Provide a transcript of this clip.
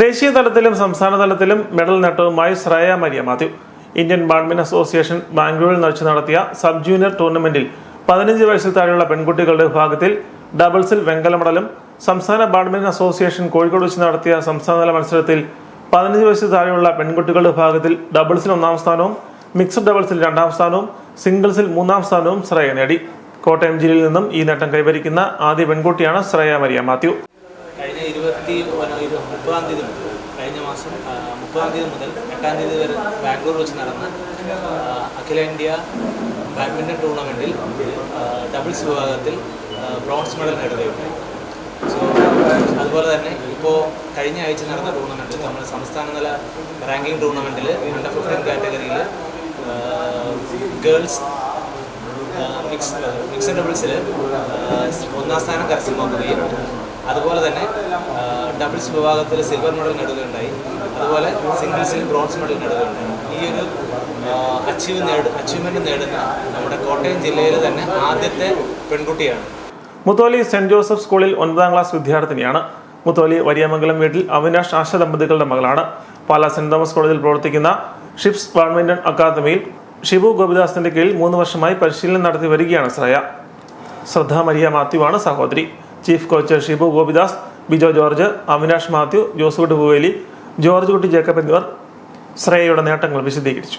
ദേശീയ തലത്തിലും സംസ്ഥാന തലത്തിലും medal നേട്ടവുമായി Shreya Maria Mathew. Indian badminton association ബാംഗ്ലൂരിൽ വെച്ച് നടത്തിയ സബ് ജൂനിയർ ടൂർണമെന്റിൽ പതിനഞ്ച് വയസ്സിൽ താഴെയുള്ള പെൺകുട്ടികളുടെ വിഭാഗത്തിൽ ഡബിൾസിൽ വെങ്കല മെഡലും സംസ്ഥാന ബാഡ്മിന്റൺ അസോസിയേഷൻ കോഴിക്കോട് വെച്ച് നടത്തിയ സംസ്ഥാനതല മത്സരത്തിൽ പതിനഞ്ച് വയസ്സിൽ താഴെയുള്ള പെൺകുട്ടികളുടെ വിഭാഗത്തിൽ ഡബിൾസിൽ ഒന്നാം സ്ഥാനവും മിക്സഡ് ഡബിൾസിൽ രണ്ടാം സ്ഥാനവും സിംഗിൾസിൽ മൂന്നാം സ്ഥാനവും ശ്രേയ നേടി. കോട്ടയം ജില്ലയിൽ നിന്നും ഈ നേട്ടം കൈവരിക്കുന്ന ആദ്യ പെൺകുട്ടിയാണ് ശ്രേയ മരിയ മാത്യു. ഇരുപത്തി മുപ്പതാം തീയതി മുതൽ കഴിഞ്ഞ മാസം മുപ്പതാം തീയതി മുതൽ എട്ടാം തീയതി വരെ ബാംഗ്ലൂർ വെച്ച് നടന്ന അഖിലേന്ത്യ ബാഡ്മിന്റൺ ടൂർണമെന്റിൽ ഡബിൾസ് വിഭാഗത്തിൽ ബ്രോൺസ് മെഡൽ നേടുകയുണ്ടായി. സോ അതുപോലെ തന്നെ ഇപ്പോൾ കഴിഞ്ഞ ആഴ്ച നടന്ന ടൂർണമെന്റിൽ നമ്മൾ സംസ്ഥാനതല റാങ്കിങ് ടൂർണമെന്റിൽ അണ്ടർ ഫിഫ്റ്റീൻ കാറ്റഗറിയിൽ ഗേൾസ് മിക്സ് മിക്സഡ് ഡബിൾസിൽ ഒന്നാം സ്ഥാനം കരസ്ഥമാക്കുകയും അതുപോലെ തന്നെ ഡബിൾസ് വിഭാഗത്തിൽ സിൽവർ മെഡൽ നേടുകയുണ്ടായി. അതുപോലെ സിംഗിൾസിൽ ബ്രോൺസ് മെഡൽ നേടുകയുണ്ടായി. ഈ ഒരു അച്ചീവ് നേട അച്ചീവ്മെന്റ് നേടുന്ന നമ്മുടെ കോട്ടയം ജില്ലയിൽ തന്നെ ആദ്യത്തെ പെൺകുട്ടിയാണ്. മുത്തോലി സെന്റ് ജോസഫ് സ്കൂളിൽ ഒൻപതാം ക്ലാസ് വിദ്യാർത്ഥിനിയാണ്. മുത്തോലി വലിയമംഗലം വീട്ടിൽ അവിനാഷ് ആശ ദമ്പതികളുടെ മകളാണ്. പാലാ സെന്റ് തോമസ് കോളേജിൽ പ്രവർത്തിക്കുന്ന ഷിപ്സ് ബാഡ്മിന്റൺ അക്കാദമിയിൽ ഷിബു ഗോപിദാസിന്റെ കീഴിൽ മൂന്ന് വർഷമായി പരിശീലനം നടത്തി വരികയാണ് ശ്രേയ. ശ്രദ്ധ മരിയ മാത്യുവാണ് സഹോദരി. ചീഫ് കോച്ച് ഷിബു ഗോപിദാസ് ബിജോ ജോർജ് അവിനാഷ് മാത്യു ജോസഫ് പൂവേലി ജോർജ് കുട്ടി ജേക്കബ് എന്നിവർ ശ്രേയയുടെ നേട്ടങ്ങൾ വിശദീകരിച്ചു.